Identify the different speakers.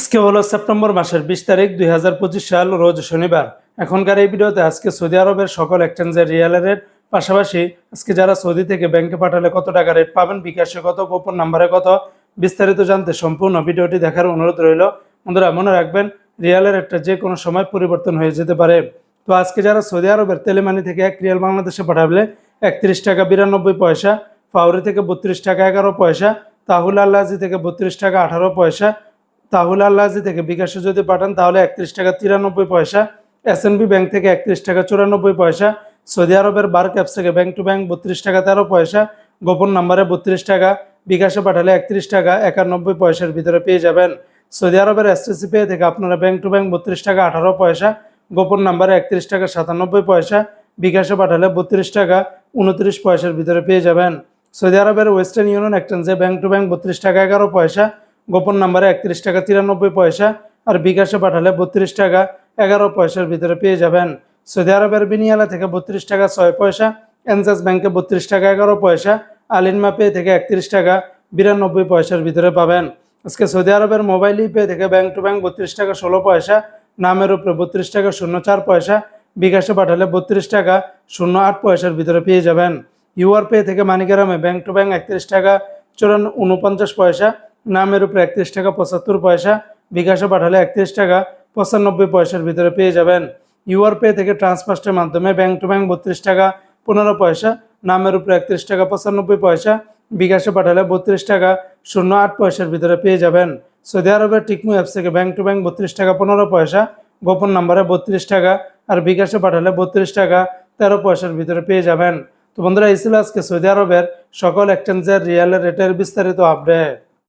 Speaker 1: আজকে হলো সেপ্টেম্বর মাসের বিশ তারিখ দুই হাজার পঁচিশ সাল, রোজ শনিবার। এখনকার এই ভিডিওতে আজকে সৌদি আরবের সকল এক্সচেঞ্জের রিয়ালের রেট, পাশাপাশি আজকে যারা সৌদি থেকে ব্যাংকে পাঠালে কত টাকা রেট পাবেন, বিকাশে কত, গোপন নাম্বারে কত, বিস্তারিত জানতে সম্পূর্ণ ভিডিওটি দেখার অনুরোধ রইল। বন্ধুরা, মনে রাখবেন রিয়ালের রেটটা যে কোনো সময় পরিবর্তন হয়ে যেতে পারে। তো আজকে যারা সৌদি আরবের তেলেমানি থেকে এক রিয়াল বাংলাদেশে পাঠাবলে একত্রিশ টাকা বিরানব্বই পয়সা, ফাউরি থেকে বত্রিশ টাকা এগারো পয়সা, তাহুল আল্লাজি থেকে বত্রিশ টাকা আঠারো পয়সা তাহুল আল্লাজি থেকে বিকাশে যদি পাঠান, তাহলে একত্রিশ টাকা তিরানব্বই পয়সা এস ব্যাংক থেকে একত্রিশ টাকা চুরানব্বই পয়সা, সৌদি আরবের বার ক্যাপস থেকে ব্যাংক টু ব্যাংক বত্রিশ টাকা তেরো পয়সা, গোপন নাম্বারে বত্রিশ টাকা, বিকাশে পাঠালে একত্রিশ টাকা একানব্বই পয়সার ভিতরে পেয়ে যাবেন। সৌদি আরবের এসটিসি পে থেকে আপনারা ব্যাংক টু ব্যাংক বত্রিশ টাকা আঠারো পয়সা, গোপন নাম্বারে একত্রিশ টাকা সাতানব্বই পয়সা, বিকাশে পাঠালে বত্রিশ টাকা উনত্রিশ পয়সার ভিতরে পেয়ে যাবেন। সৌদি আরবের ওয়েস্টার্ন ইউনিয়ন এক্সচেঞ্জে ব্যাংক টু ব্যাংক বত্রিশ টাকা এগারো পয়সা গোপন নাম্বারে একত্রিশ টাকা তিরানব্বই পয়সা আর বিকাশে পাঠালে বত্রিশ টাকা এগারো পয়সার ভিতরে পেয়ে যাবেন। সৌদি আরবের বিনিয়ালা থেকে বত্রিশ টাকা ছয় পয়সা, এনজাস ব্যাংকে বত্রিশ টাকা এগারো পয়সা আলিনমা পে থেকে একত্রিশ টাকা বিরানব্বই পয়সার ভিতরে পাবেন। আজকে সৌদি আরবের মোবাইল পে থেকে ব্যাংক টু ব্যাংক বত্রিশ টাকা ষোলো পয়সা, নামের উপরে বত্রিশ টাকা শূন্য চার পয়সা, বিকাশে পাঠালে বত্রিশ টাকা শূন্য আট পয়সার ভিতরে পেয়ে যাবেন। ইউআর পে থেকে মানিকারামে ব্যাংক টু ব্যাংক একত্রিশ টাকা চুরান্ন উনপঞ্চাশ পয়সা নামের উপরে একত্রিশ টাকা, পঁচাত্তর পয়সা, বিকাশে পাঠালে একত্রিশ টাকা, পঁচানব্বই পয়সার ভিতরে পেয়ে যাবেন। ইউআর পে থেকে ট্রান্সফার্স্টের মাধ্যমে ব্যাংক টু ব্যাংক বত্রিশ টাকা, পনেরো পয়সা, নামের উপরে একত্রিশ টাকা, পঁচানব্বই পয়সা, বিকাশে পাঠালে বত্রিশ টাকা, শূন্য আট পয়সার ভিতরে পেয়ে যাবেন। সৌদি আরবের টিকমু অ্যাপস থেকে ব্যাংক টু ব্যাংক বত্রিশ টাকা, পনেরো পয়সা, গোপন নাম্বারে বত্রিশ টাকা আর বিকাশে পাঠালে বত্রিশ টাকা, তেরো পয়সার ভিতরে পেয়ে যাবেন। তো বন্ধুরা, এই ছিল আজকে সৌদি আরবের সকল এক্সচেঞ্জের রিয়ালের রেটের বিস্তারিত আপডেট